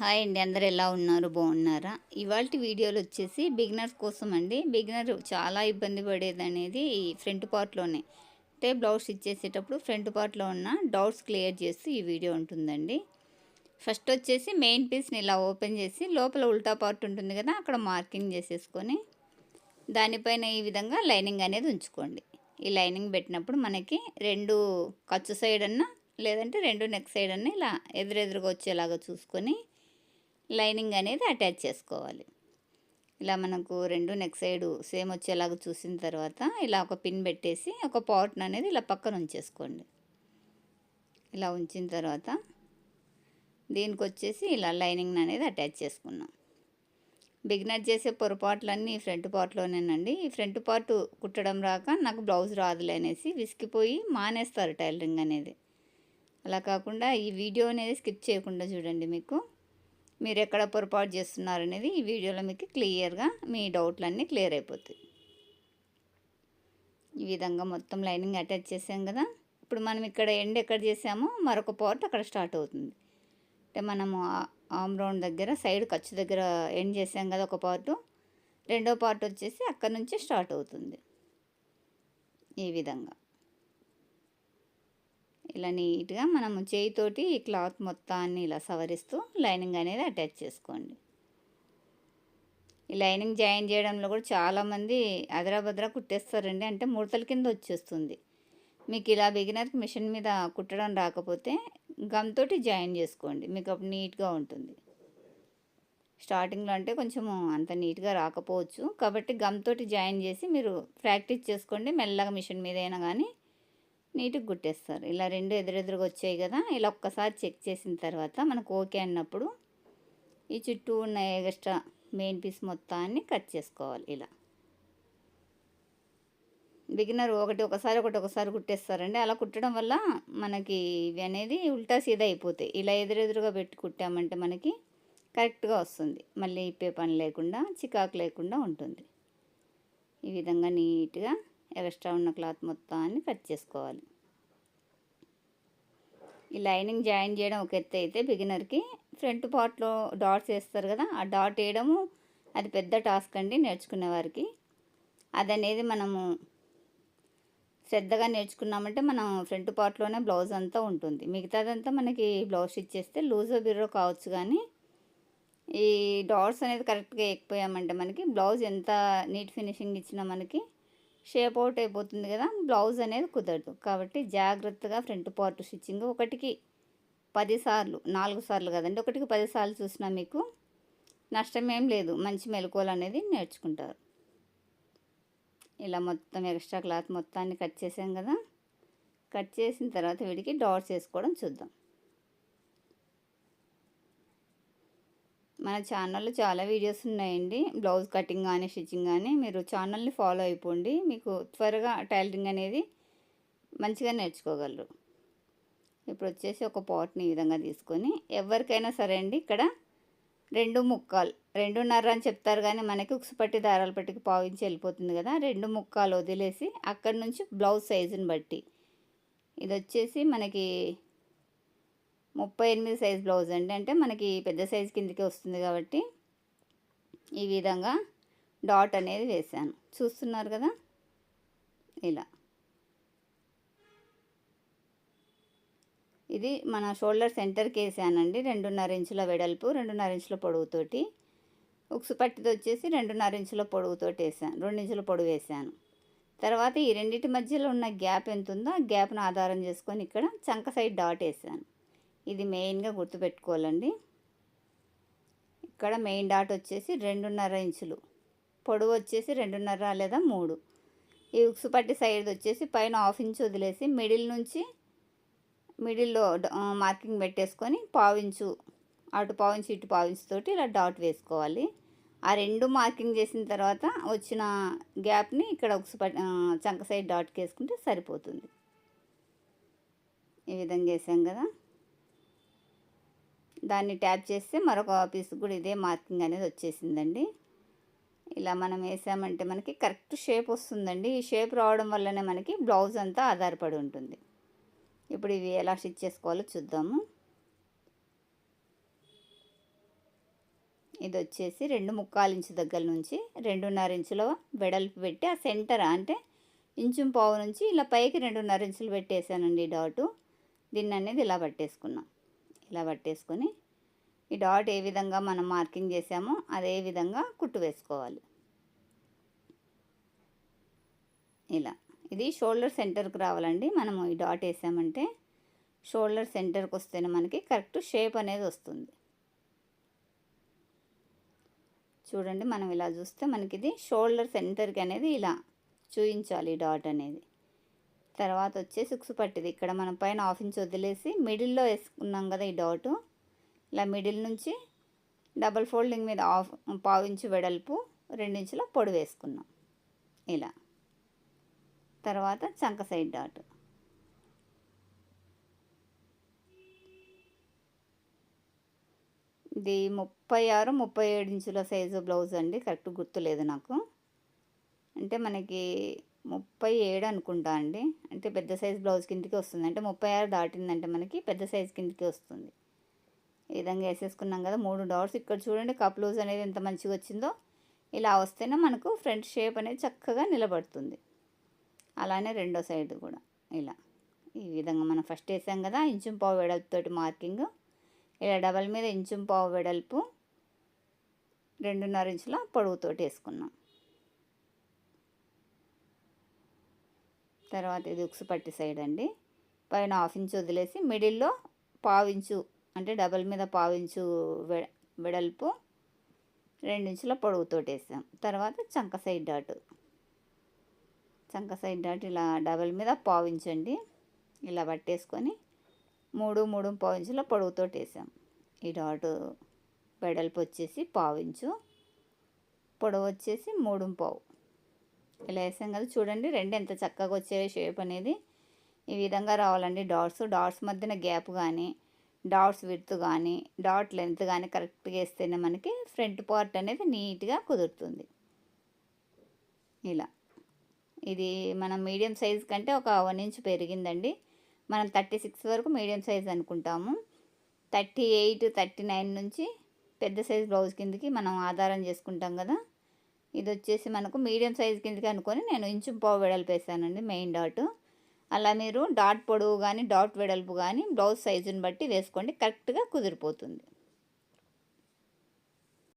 Hi అండి అందరు ఎలా ఉన్నారు? బాగున్నారా? ఇవాళ వీడియోలు వచ్చేసి బిగినర్స్ కోసం అండి. బిగినర్ చాలా ఇబ్బంది పడేది అనేది ఈ ఫ్రంట్ పార్ట్లోనే. అంటే బ్లౌజ్ ఇచ్చేసేటప్పుడు ఫ్రంట్ పార్ట్లో ఉన్న డౌట్స్ క్లియర్ చేస్తూ ఈ వీడియో ఉంటుందండి. ఫస్ట్ వచ్చేసి మెయిన్ పీస్ని ఇలా ఓపెన్ చేసి లోపల ఉల్టా పార్ట్ ఉంటుంది కదా అక్కడ మార్కింగ్ చేసేసుకొని దానిపైన ఈ విధంగా లైనింగ్ అనేది ఉంచుకోండి. ఈ లైనింగ్ పెట్టినప్పుడు మనకి రెండు ఖర్చు సైడ్ అన్నా లేదంటే రెండు నెక్ సైడ్ అన్నా ఇలా ఎదురెదురుగా వచ్చేలాగా చూసుకొని లైనింగ్ అనేది అటాచ్ చేసుకోవాలి. ఇలా మనకు రెండు నెక్ సైడ్ సేమ్ వచ్చేలాగా చూసిన తర్వాత ఇలా ఒక పిన్ పెట్టేసి ఒక పార్ట్ని అనేది ఇలా పక్కన ఉంచేసుకోండి. ఇలా ఉంచిన తర్వాత దీనికి వచ్చేసి ఇలా లైనింగ్ అనేది అటాచ్ చేసుకున్నాం. బిగినర్ చేసే పొరపాట్లన్నీ ఈ ఫ్రంట్ పార్ట్లోనేనండి. ఈ ఫ్రంట్ పార్ట్ కుట్టడం రాక నాకు బ్లౌజ్ రాదులే అనేసి విసిగిపోయి మానేస్తారు టైలరింగ్ అనేది. అలా కాకుండా ఈ వీడియో అనేది స్కిప్ చేయకుండా చూడండి మీకు. మీరు ఎక్కడ పొరపాటు చేస్తున్నారనేది ఈ వీడియోలో మీకు క్లియర్గా మీ డౌట్లన్నీ క్లియర్ అయిపోతాయి. ఈ విధంగా మొత్తం లైనింగ్ అటాచ్ చేసాం కదా. ఇప్పుడు మనం ఇక్కడ ఎండ్ ఎక్కడ చేసామో మరొక పార్ట్ అక్కడ స్టార్ట్ అవుతుంది. అంటే మనము ఆమ్ రౌండ్ దగ్గర సైడ్ ఖర్చు దగ్గర ఎండ్ చేసాం కదా ఒక పార్టు. రెండో పార్ట్ వచ్చేసి అక్కడ నుంచి స్టార్ట్ అవుతుంది. ఈ విధంగా. ఇలా నీట్గా మనము చేయితోటి ఈ క్లాత్ మొత్తాన్ని ఇలా సవరిస్తూ లైనింగ్ అనేది అటాచ్ చేసుకోండి. ఈ లైనింగ్ జాయిన్ చేయడంలో కూడా చాలామంది అదరాభద్రా కుట్టేస్తారండి. అంటే ముడతల కింద వచ్చేస్తుంది. మీకు ఇలా బిగినర్కి మిషన్ మీద కుట్టడం రాకపోతే గమ్తోటి జాయిన్ చేసుకోండి. మీకు అప్పుడు నీట్గా ఉంటుంది. స్టార్టింగ్లో అంటే కొంచెము అంత నీట్గా రాకపోవచ్చు. కాబట్టి గమ్తోటి జాయిన్ చేసి మీరు ప్రాక్టీస్ చేసుకోండి. మెల్లగా మిషన్ మీద అయినా కానీ నీట్గా కుట్టేస్తారు. ఇలా రెండు ఎదురెదురుగా వచ్చాయి కదా ఇలా ఒక్కసారి చెక్ చేసిన తర్వాత మనకు ఓకే అన్నప్పుడు ఈ చుట్టూ ఉన్న ఎక్స్ట్రా మెయిన్ పీస్ మొత్తాన్ని కట్ చేసుకోవాలి ఇలా. బిగినర్ ఒకటి ఒకసారి ఒకటి ఒకసారి కుట్టేస్తారండి. అలా కుట్టడం వల్ల మనకి ఇవి అనేది ఉల్టా సీదా అయిపోతాయి. ఇలా ఎదురెదురుగా పెట్టి కుట్టామంటే మనకి కరెక్ట్గా వస్తుంది. మళ్ళీ ఇప్పే పని లేకుండా చికాకు లేకుండా ఉంటుంది. ఈ విధంగా నీట్గా ఎక్స్ట్రా ఉన్న క్లాత్ మొత్తాన్ని కట్ చేసుకోవాలి. ఈ లైనింగ్ జాయిన్ చేయడం ఒక ఎత్తు అయితే బిగినర్కి ఫ్రంట్ పార్ట్లో డాట్స్ వేస్తారు కదా ఆ డాట్ వేయడము అది పెద్ద టాస్క్ అండి నేర్చుకునే వారికి. అది అనేది మనము శ్రద్ధగా నేర్చుకున్నామంటే మనం ఫ్రంట్ పార్ట్లోనే బ్లౌజ్ అంతా ఉంటుంది. మిగతాదంతా మనకి బ్లౌజ్ ఇచ్చేస్తే లూజ్ బిర్రో కావచ్చు కానీ ఈ డాట్స్ అనేది కరెక్ట్గా ఎక్కిపోయామంటే మనకి బ్లౌజ్ ఎంత నీట్ ఫినిషింగ్ ఇచ్చినా మనకి షేప్ అవుట్ అయిపోతుంది కదా బ్లౌజ్ అనేది కుదరదు. కాబట్టి జాగ్రత్తగా ఫ్రంట్ పార్ట్ స్టిచ్చింగ్ ఒకటికి పదిసార్లు నాలుగు సార్లు కదండి ఒకటికి పది సార్లు చూసినా మీకు నష్టం ఏం లేదు. మంచి మెలకువలు అనేది నేర్చుకుంటారు. ఇలా మొత్తం ఎక్స్ట్రా క్లాత్ మొత్తాన్ని కట్ చేసాం కదా కట్ చేసిన తర్వాత వీడికి డాట్స్ వేసుకోవడం చూద్దాం. మన ఛానల్లో చాలా వీడియోస్ ఉన్నాయండి. బ్లౌజ్ కటింగ్ కానీ స్టిచ్చింగ్ కానీ మీరు ఛానల్ని ఫాలో అయిపోండి. మీకు త్వరగా టైలరింగ్ అనేది మంచిగా నేర్చుకోగలరు. ఇప్పుడు వచ్చేసి ఒక పాట్ని ఈ విధంగా తీసుకొని ఎవరికైనా సరే అండి ఇక్కడ రెండు ముక్కాలు రెండున్నర అని చెప్తారు కానీ మనకి ఉక్సుపట్టి దారాలు పట్టికి పావించి వెళ్ళిపోతుంది కదా రెండు ముక్కాలు వదిలేసి అక్కడి నుంచి బ్లౌజ్ సైజుని బట్టి. ఇది వచ్చేసి మనకి ముప్పై ఎనిమిది సైజ్ బ్లౌజ్ అండి. అంటే మనకి పెద్ద సైజు కిందకి వస్తుంది కాబట్టి ఈ విధంగా డాట్ అనేది వేసాను చూస్తున్నారు కదా? ఇలా. ఇది మన షోల్డర్ సెంటర్కి వేసానండి. రెండున్నర ఇంచుల వెడల్పు రెండున్నర ఇంచుల పొడవుతోటి. ఉక్సు పట్టిది వచ్చేసి రెండున్నర ఇంచుల పొడవుతోటి వేసాను రెండు ఇంచుల పొడవు వేసాను. తర్వాత ఈ రెండింటి మధ్యలో ఉన్న గ్యాప్ ఎంత ఉందో ఆ గ్యాప్ను ఆధారం చేసుకొని ఇక్కడ చంక సైడ్ డాట్ వేసాను. ఇది మెయిన్గా గుర్తుపెట్టుకోవాలండి. ఇక్కడ మెయిన్ డాట్ వచ్చేసి రెండున్నర ఇంచులు. పొడవు వచ్చేసి రెండున్నర లేదా మూడు. ఈ ఉక్సు పట్టి సైడ్ వచ్చేసి పైన హాఫ్ ఇంచ్ వదిలేసి మిడిల్ నుంచి మిడిల్లో మార్కింగ్ పెట్టేసుకొని పావించు అటు పావించు ఇటు పావించు తోటి ఇలా డాట్ వేసుకోవాలి. ఆ రెండు మార్కింగ్ చేసిన తర్వాత వచ్చిన గ్యాప్ని ఇక్కడ ఒక చంక సైడ్ డాట్కి వేసుకుంటే సరిపోతుంది. ఈ విధంగా వేసాం కదా. దాన్ని ట్యాప్ చేస్తే మరొక పీస్ కూడా ఇదే మార్కింగ్ అనేది వచ్చేసిందండి. ఇలా మనం వేసామంటే మనకి కరెక్ట్ షేప్ వస్తుందండి. ఈ షేప్ రావడం వల్లనే మనకి బ్లౌజ్ అంతా ఆధారపడి ఉంటుంది. ఇప్పుడు ఇవి ఎలా స్టిచ్ చేసుకోవాలో చూద్దాము. ఇది వచ్చేసి రెండు ముక్కాలు ఇంచు దగ్గర నుంచి రెండున్నర ఇంచులో వెడల్పు పెట్టి ఆ సెంటర్ అంటే ఇంచు పావు నుంచి ఇలా పైకి రెండున్నర ఇంచులు పెట్టేశానండి డాటు. దీన్ని అనేది ఇలా పట్టేసుకున్నాం. ఇలా పట్టేసుకొని ఈ డాట్ ఏ విధంగా మనం మార్కింగ్ చేసామో అదే విధంగా కుట్టు వేసుకోవాలి. ఇలా. ఇది షోల్డర్ సెంటర్కి రావాలండి. మనము ఈ డాట్ వేసామంటే షోల్డర్ సెంటర్కి వస్తేనే మనకి కరెక్ట్ షేప్ అనేది వస్తుంది. చూడండి మనం ఇలా చూస్తే మనకి ఇది షోల్డర్ సెంటర్కి అనేది ఇలా చూయించాలి డాట్ అనేది. తర్వాత వచ్చేసి సిక్స్ పట్టిది. ఇక్కడ మనం పైన హాఫ్ ఇంచ్ వదిలేసి మిడిల్లో వేసుకున్నాం కదా ఈ డాటు. ఇలా మిడిల్ నుంచి డబల్ ఫోల్డింగ్ మీద హాఫ్ పావు ఇంచు వెడల్పు రెండించుల పొడి వేసుకున్నాం. ఇలా. తర్వాత చంక సైడ్ డాట్. ఇది ముప్పై ఆరు ముప్పై ఏడు ఇంచుల సైజు బ్లౌజ్ అండి. కరెక్ట్ గుర్తులేదు నాకు. అంటే మనకి ముప్పై ఏడు అనుకుంటా అండి. అంటే పెద్ద సైజ్ బ్లౌజ్ కిందకి వస్తుంది. అంటే ముప్పై ఆరు దాటిందంటే మనకి పెద్ద సైజ్ కిందకి వస్తుంది. ఈ విధంగా వేసేసుకున్నాం కదా మూడు డాట్స్. ఇక్కడ చూడండి కప్ లూజ్ అనేది ఎంత మంచిగా వచ్చిందో. ఇలా వస్తేనే మనకు ఫ్రంట్ షేప్ అనేది చక్కగా నిలబడుతుంది. అలానే రెండో సైడ్ కూడా ఇలా. ఈ విధంగా మనం ఫస్ట్ వేసాం కదా ఇంచు పావు వెడల్పుతోటి మార్కింగ్. ఇలా డబల్ మీద ఇంచు పావు వెడల్పు రెండున్నర ఇంచుల పొడవుతోటి వేసుకున్నాం. తర్వాత ఇది ఉక్స్ పట్టి సైడ్ అండి. పైన హాఫ్ ఇంచు వదిలేసి మిడిల్లో పావించు అంటే డబల్ మీద పావించు వెడల్పు రెండించుల పొడవుతోటి వేసాం. తర్వాత చంక సైడ్ డాట్ చంక సైడ్ డాట్ ఇలా డబల్ మీద పావించండి ఇలా పట్టేసుకొని మూడు మూడు పావించుల పొడవుతోటి వేసాం. ఈ డాట్ వెడల్పు వచ్చేసి పావించు పొడవు వచ్చేసి మూడు పావు. ఇలా వేసాం కదా. చూడండి రెండు ఎంత చక్కగా వచ్చే షేప్ అనేది. ఈ విధంగా రావాలండి డాట్స్. డాట్స్ మధ్యన గ్యాప్ కానీ డాట్స్ విడ్త్ కానీ డాట్ లెంత్ కానీ కరెక్ట్గా వేస్తేనే మనకి ఫ్రంట్ పార్ట్ అనేది నీట్గా కుదురుతుంది. ఇలా. ఇది మనం మీడియం సైజ్ కంటే ఒక వన్ ఇంచ్ పెరిగిందండి. మనం థర్టీ సిక్స్ వరకు మీడియం సైజ్ అనుకుంటాము. థర్టీ ఎయిట్ థర్టీ నైన్ నుంచి పెద్ద సైజ్ బ్లౌజ్ కిందకి మనం ఆధారం చేసుకుంటాం కదా. ఇది వచ్చేసి మనకు మీడియం సైజ్ కిందకి అనుకొని నేను ఇంచు పావు వెడల్పు వేసానండి మెయిన్ డాట్. అలా మీరు డాట్ పొడవు కానీ డాట్ వెడల్పు కానీ బ్లౌజ్ సైజుని బట్టి వేసుకోండి కరెక్ట్గా కుదిరిపోతుంది.